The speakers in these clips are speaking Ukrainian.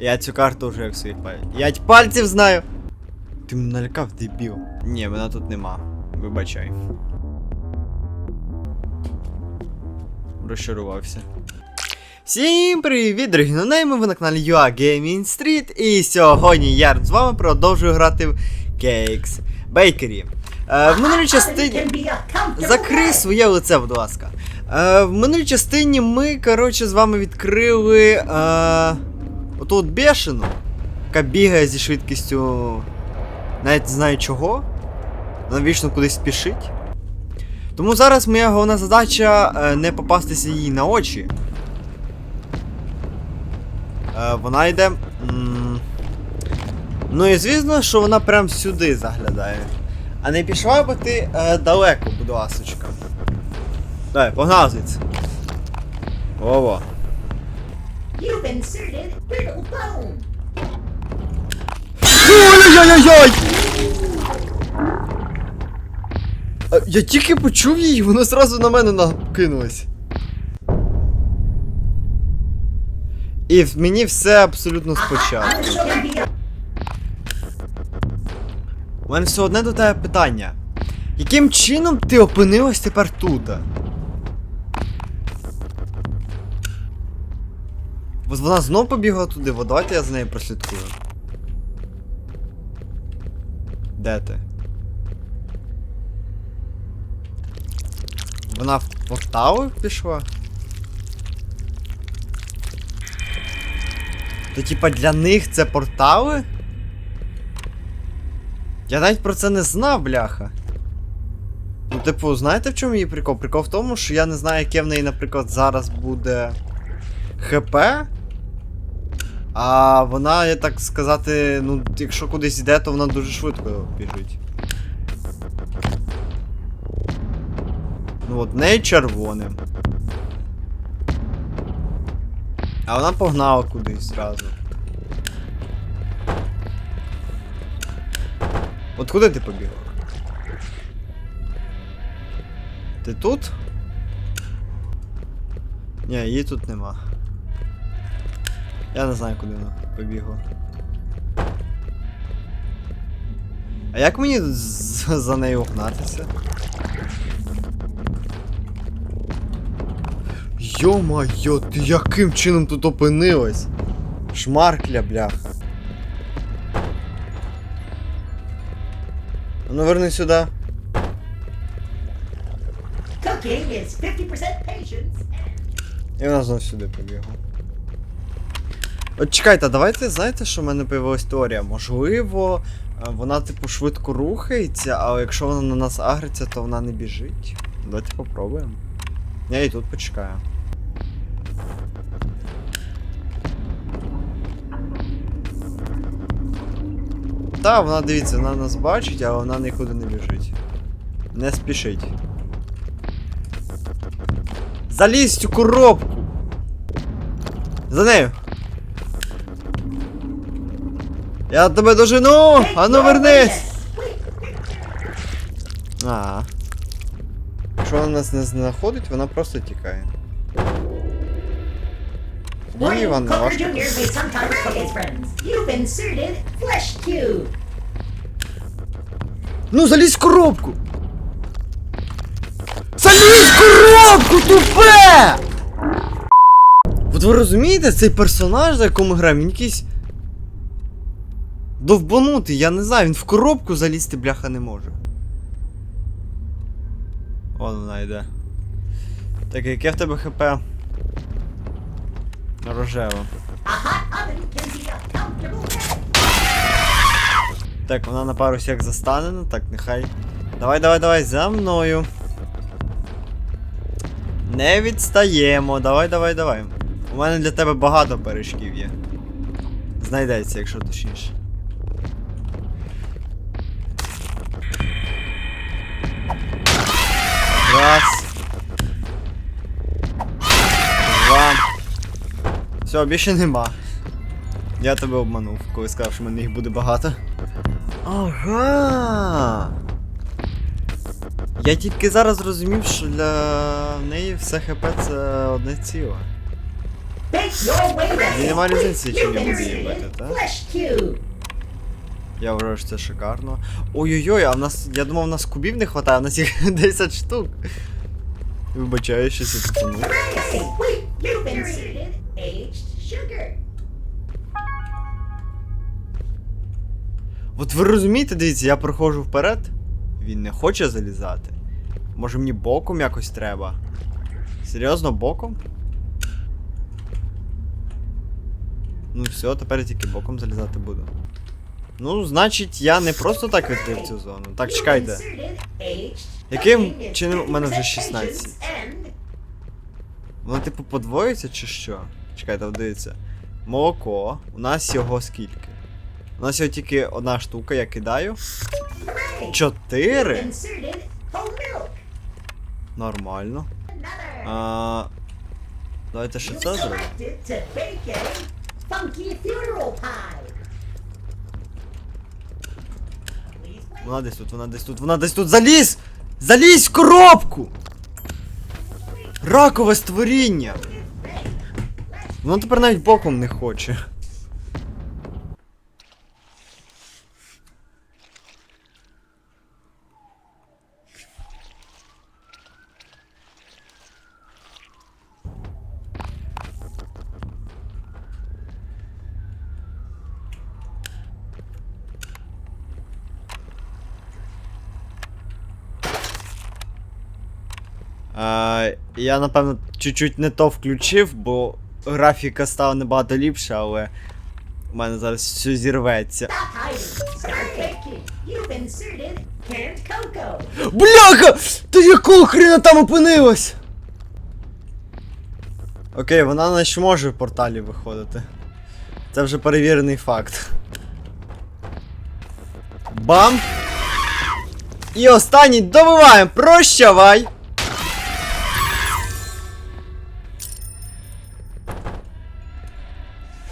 Я цю карту вже як своїх пальців. П'ять пальців знаю! Ти мене налякав, дебіл. Ні, мене тут нема. Вибачай. Розчарувався. Всім привіт, дорогі нонейми, ви на каналі UA Gaming Street і сьогодні я з вами продовжую грати в Cakes Bakery. Е, в минулій частині... Закрий своє лице, будь ласка. Е, в минулій частині ми, коротше, з вами відкрили е, оту от бешену, яка бігає зі швидкістю. Навіть не знаю чого. Вона вічно кудись спішить. Тому зараз моя головна задача е, не попастися їй на очі. Е, вона йде. Ну і звісно, що вона прям сюди заглядає. А не пішла би ти е, далеко, будь ласочка. Давай, погнали звідси. Ова. You've inserted brittle bone. Ой-ой-ой-ой! А, Я тільки почув її, воно зразу на мене накинулось. І в мені все абсолютно спочатку. У мене все одне до тебе питання. Яким чином ти опинилась тепер тут? Вона знов побігла туди, бо давайте я за нею прослідкую. Де ти? Вона в портали пішла? То типа для них це портали? Я навіть про це не знав, бляха. Ну, типу, знаєте в чому її прикол? Прикол в тому, що я не знаю, яке в неї, наприклад, зараз буде ХП. А вона, я так сказати, ну, якщо кудись йде, то вона дуже швидко біжить. Ну от, неї червоним. А вона погнала кудись зразу. От куди ти побігла? Ти тут? Ні, її тут нема. Я не знаю, куди вона побігла. А як мені за нею гнатися? Йо-майо, ти яким чином тут опинилась? Шмаркля, бляха. Ну верни сюди. cooking is 50% patience. І вона знов сюди побігла. От чекайте, давайте, знаєте, що в мене появилась теорія? Можливо, е, вона, типу, швидко рухається, але якщо вона на нас агриться, то вона не біжить. Давайте попробуємо. Я і тут почекаю. Та, вона дивіться, вона нас бачить, але вона нікуди не біжить. Не спішить. Залізь цю коробку! За нею! Я тебе дожену! Ану вернись! А. Якщо вона нас не знаходить, вона просто тікає. William Іван важко. Ну, залізь в коробку! Залізь в коробку, тупе! От ви розумієте, цей персонаж, за якому граємо, він якийсь. Довбанутий, я не знаю, він в коробку залізти, бляха, не може. Вон вона йде. Так, яке в тебе хп? Рожево. Так, вона на парусі як застанена, так, нехай. Давай, давай, давай, за мною. Не відстаємо, давай, давай, давай. У мене для тебе багато пиріжків є. Знайдеться, якщо точніше. Раз. Два. Все, більше нема. Я тебе обманув, коли сказав, що в мене їх буде багато. Ага. Я тільки зараз зрозумів, що для неї все ХП це одне ціле. Bake your way Мені ready. нема різниці, чи я буду її бити, так? Я вважаю, що це шикарно. Ой-ой-ой, а в нас. Я думав, у нас кубів не вистачає, у нас їх 10 штук. Вибачаю, що це sugar. От ви розумієте, дивіться, я проходжу вперед, він не хоче залізати. Може мені боком якось треба? Серйозно, боком? Ну все, тепер я тільки боком залізати буду. Ну, значить, я не просто так відкрив цю зону. Так, чекайте. Яким чином у мене вже 16? Воно, типу, подвоїться чи що? Чекайте, дивіться. Молоко. У нас його скільки? У нас його тільки одна штука, я кидаю. Чотири? Нормально. А, давайте ще це зробимо. Вона десь тут, вона десь тут, вона десь тут. Залізь! Залізь в коробку! Ракове створіння! Воно тепер навіть боком не хоче. А, я, напевно, чуть-чуть не то включив, бо графіка стала набагато ліпша, але у мене зараз все зірветься. Бляха! Ти якого хрена там опинилась? Окей, вона наче може в порталі виходити. Це вже перевірений факт. Бам! І останній добиваємо! Прощавай!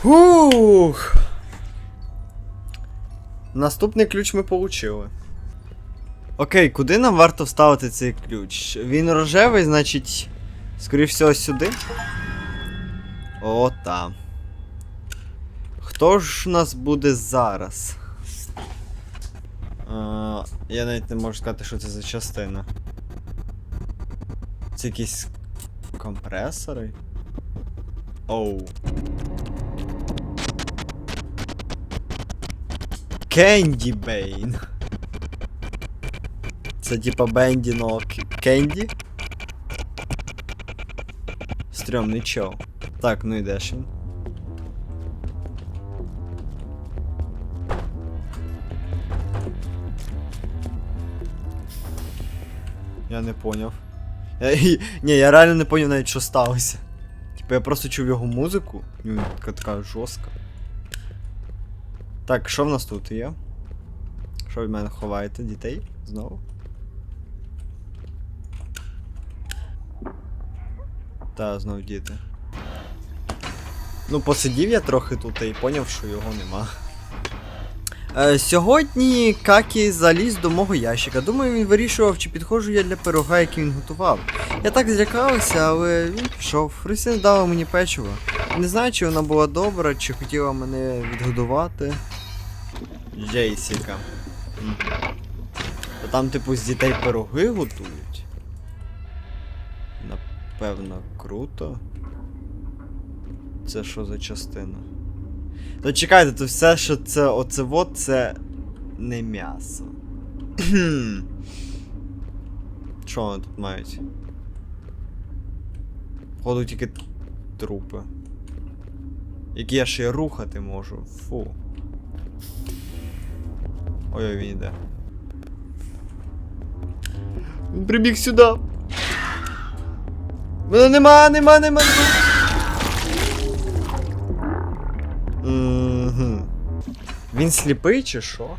Фух! Наступний ключ ми получили. Окей, куди нам варто вставити цей ключ? Він рожевий, значить. Скоріше всього сюди. О, там. Хто ж у нас буде зараз? А, я навіть не можу сказати, що це за частина. Це якісь компресори? Оу. Кенді Бейн. Це типа Бенді, но Кенді. Стрьомний чел. Так, ну і де ж він? Я не поняв. Я, ні, я реально не поняв навіть, що сталося. Типа я просто чув його музику. Така, така жорстка. Так, що в нас тут є? Що від мене ховаєте? Дітей? Знову? Та, знов діти. Ну, посидів я трохи тут і поняв, що його нема. Е, сьогодні Какі заліз до мого ящика. Думаю, він вирішував, чи підходжу я для пирога, який він готував. Я так злякався, але він пішов. Христина дала мені печиво. Не знаю, чи вона була добра, чи хотіла мене відгодувати. Джейсіка. То там, типу, з дітей пироги готують. Напевно, круто. Це що за частина? То чекайте, то все, що це оце вот, це не м'ясо. Що вони тут мають? Походу тільки трупи. Які я ще рухати можу. Фу. Ой, він іде. Він прибіг сюди. Мене нема, нема, нема, нема. Він сліпий чи що?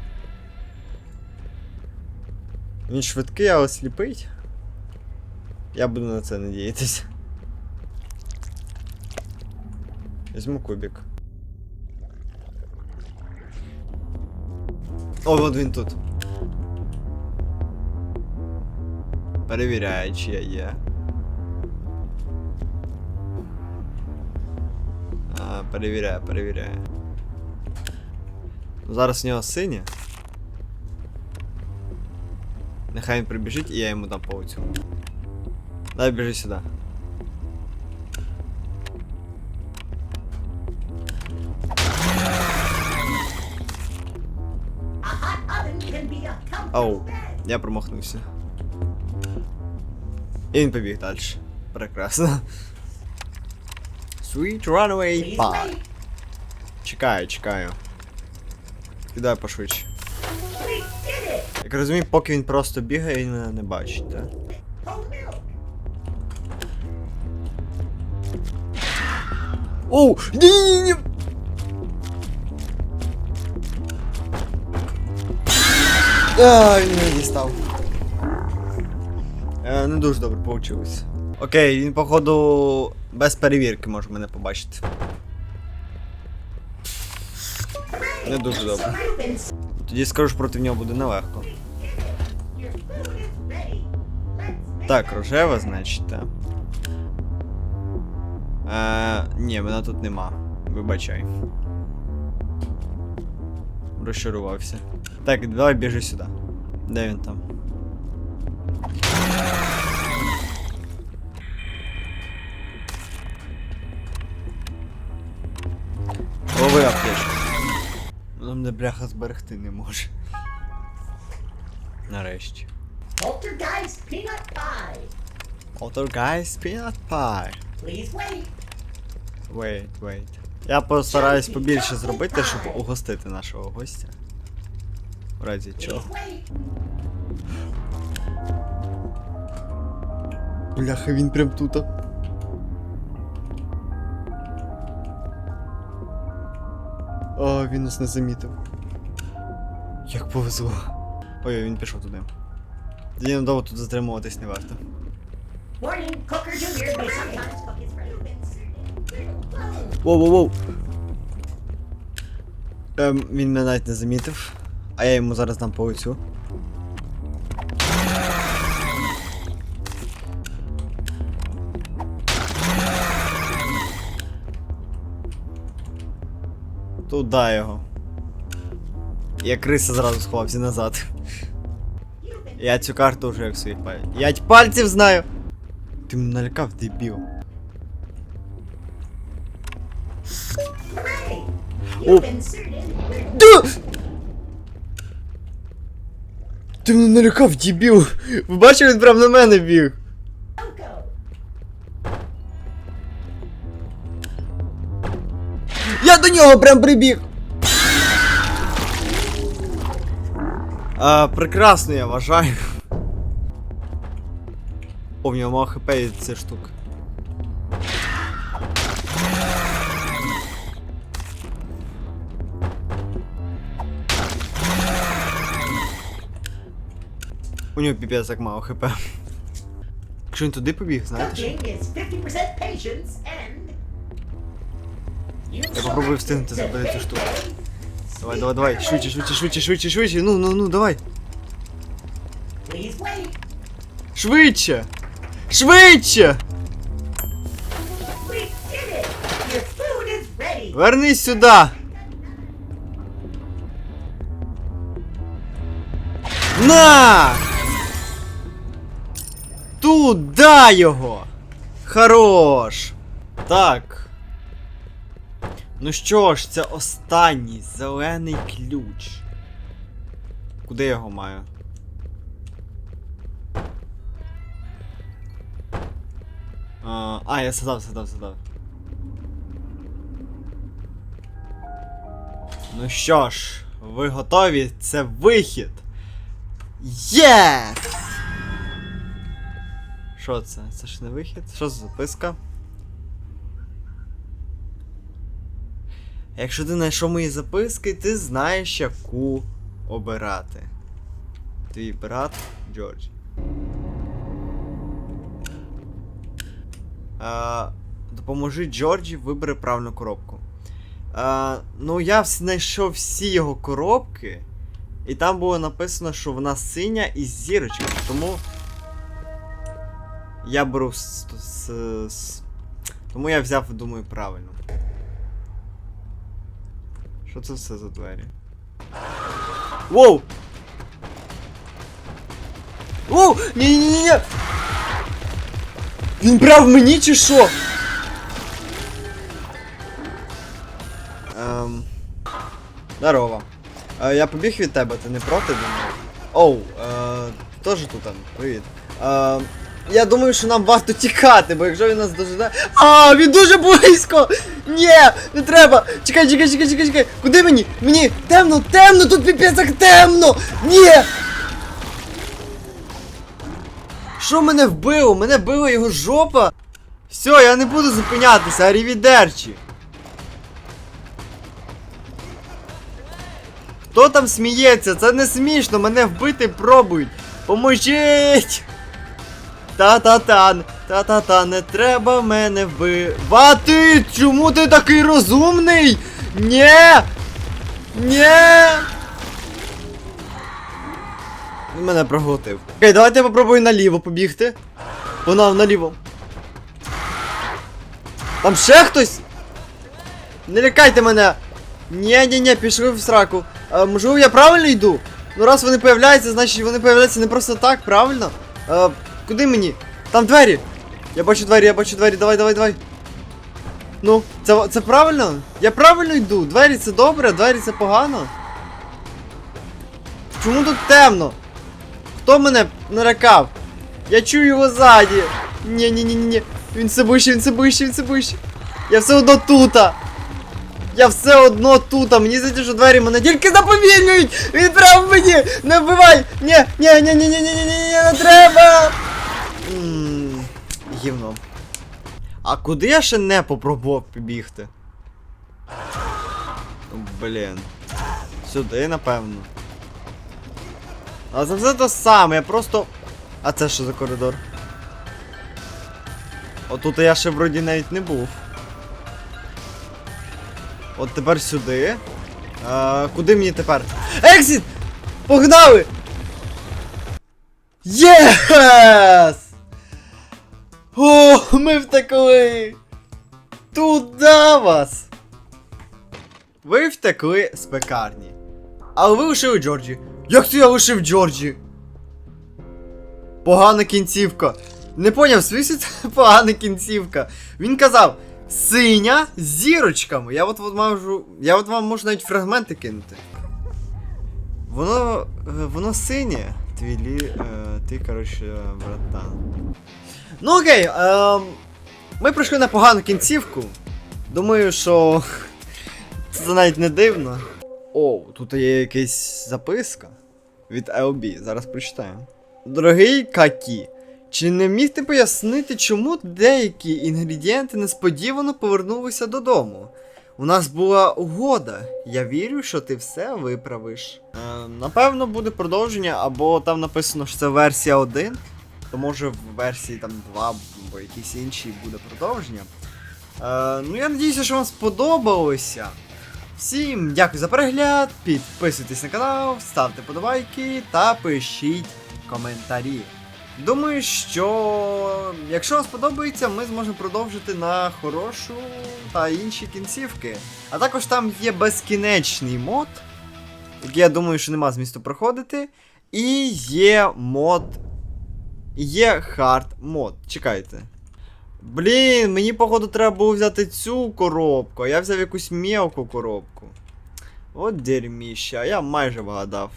Він швидкий, але сліпий. Я буду на це надіятися. Візьму кубик. О, от він тут. Перевіряє, чи я є. Перевіряю, перевіряю. Зараз у нього синє. Нехай він прибіжить і я йому дам по оцю. Дай біжи сюди. Оу, я промахнувся. І він побіг далі. Прекрасно. Sweet Runaway Pie. Чекаю, чекаю. Кидай пошвидше. Як розумію, поки він просто бігає, він мене не бачить, так? Оу! Ні-ні-ні! А, він мене дістав. Е, не дуже добре получилось. Окей, він, походу, без перевірки може мене побачити. Не дуже добре. Тоді скажу, що проти нього буде нелегко. Так, рожева, значить. Е, ні, мене тут нема. Вибачай. Розчарувався. Так, давай біжи сюди. Де він там? Лови аптечку. Нам не бляха зберегти не може. Нарешті. Poltergeist peanut pie. Poltergeist Peanut Pie. Please wait. Wait, wait. Я постараюсь побільше зробити, щоб угостити нашого гостя. В разі чого. Бляха, він прям тут. О, він нас не замітив. Як повезло. Ой, він пішов туди. Тоді надовго тут затримуватись не варто. Warning, Cooker Jr. may sometimes cook his been inserted. Воу-воу-воу. Ем, він мене навіть не замітив. А я йому зараз дам по оцю. Туда його. Я криса зразу сховався назад. Я цю карту вже як своїх пальців. Я пальців знаю! Ти мене налякав, дебіл. Oh. Да! Ти мене налякав, дебіл! Ви бачили, він прям на мене біг. Я до нього прям прибіг! А, прекрасно, я вважаю. О, в нього мало хп від цієї штуки. У нього піпець як мало хп. Якщо він туди побіг, знаєте що? Cooking is 50% patience and. You Я попробую встигнути забити цю штуку. Давай, давай, давай, швидше, швидше, швидше, швидше, швидше. Ну, ну, ну, давай. Please wait. Швидше! Швидше! We did it! Your food is ready. Вернись сюди! На! Туда його! Хорош! Так. Ну що ж, це останній зелений ключ. Куди я його маю? А, а, я садав, садав, садав. Ну що ж, ви готові? Це вихід. Є! Що це? Це ж не вихід? Що за записка? Якщо ти знайшов мої записки, ти знаєш, яку обирати. Твій брат Джордж. А, допоможи Джорджі, вибери правильну коробку. А, ну, я знайшов всі його коробки, і там було написано, що вона синя із зірочкою, тому. Я беру с, с, с- Тому я взяв, думаю, правильно. Що це все за двері? Воу! Воу! Ні-ні-ні! Він прям в мені чи що? Ем... Здорово. Е, я побіг від тебе, ти не проти думаю? Оу, е, теж тут привіт. Е, я думаю, що нам варто тікати, бо якщо він нас дожидає. А, він дуже близько! Ні, не треба! Чекай, чекай, чекай, чекай, чекай! Куди мені? Мені темно, темно, тут піпець темно! Ні! Що мене вбило? Мене била його жопа! Все, я не буду зупинятися, арівідерчі! Хто там сміється? Це не смішно, мене вбити пробують. Поможіть! Та-та-та, та-та-та, не треба мене вбивати! Чому ти такий розумний? Нє! Нє! Він мене проглотив. Окей, давайте я попробую наліво побігти. Вона наліво. Там ще хтось? Не лякайте мене! Ні-ні-ні, пішли в сраку. А, можливо, я правильно йду? Ну раз вони появляються, значить вони появляються не просто так, правильно? А, куди мені? Там двері! Я бачу двері, я бачу двері, давай, давай, давай. Ну, це, це правильно? Я правильно йду. Двері це добре, двері це погано. Чому тут темно? Хто мене налякав? Я чую його ззаді. ні ні ні ні Він все ближче, він все ближче, він все ближче. Я все одно тута. Я все одно тут, а мені здається, що двері мене тільки заповільнюють! Він прям мені! Не вбивай! Ні, ні, ні, ні, ні, ні, ні, ні, не треба! Ммм, гівно. А куди я ще не попробував побігти? Блін. Сюди, напевно. А це все те саме, я просто. А це що за коридор? Отут я ще вроді навіть не був. От тепер сюди. А, куди мені тепер? Екзіт! Погнали! Єс! О, ми втекли! Туда вас! Ви втекли з пекарні. Але ви лишили Джорджі. Як це я лишив Джорджі? Погана кінцівка. Не поняв, це погана кінцівка. Він казав, синя з зірочками. Я от, от можу. Я от вам можу навіть фрагменти кинути. Воно. е, Воно синє. Твій лі. Е, ти, коротше, братан. Ну окей, е, ми пройшли на погану кінцівку. Думаю, що. Це навіть не дивно. О, тут є якась записка від LB. Зараз прочитаємо. Дорогий Какі, чи не міг ти пояснити, чому деякі інгредієнти несподівано повернулися додому? У нас була угода. Я вірю, що ти все виправиш. Е, напевно, буде продовження, або там написано, що це версія 1, то може в версії там 2 або якійсь іншій буде продовження. Е, ну я надіюся, що вам сподобалося. Всім дякую за перегляд, підписуйтесь на канал, ставте подобайки та пишіть коментарі. Думаю, що якщо вам сподобається, ми зможемо продовжити на хорошу та інші кінцівки. А також там є безкінечний мод, який я думаю, що нема змісту проходити. І є мод. Є хард мод. Чекайте. Блін, мені, походу, треба було взяти цю коробку, а я взяв якусь мелку коробку. От дерьміща, я майже вгадав.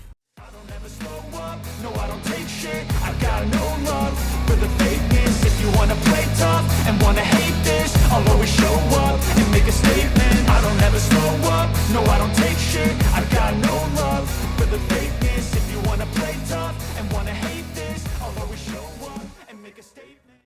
No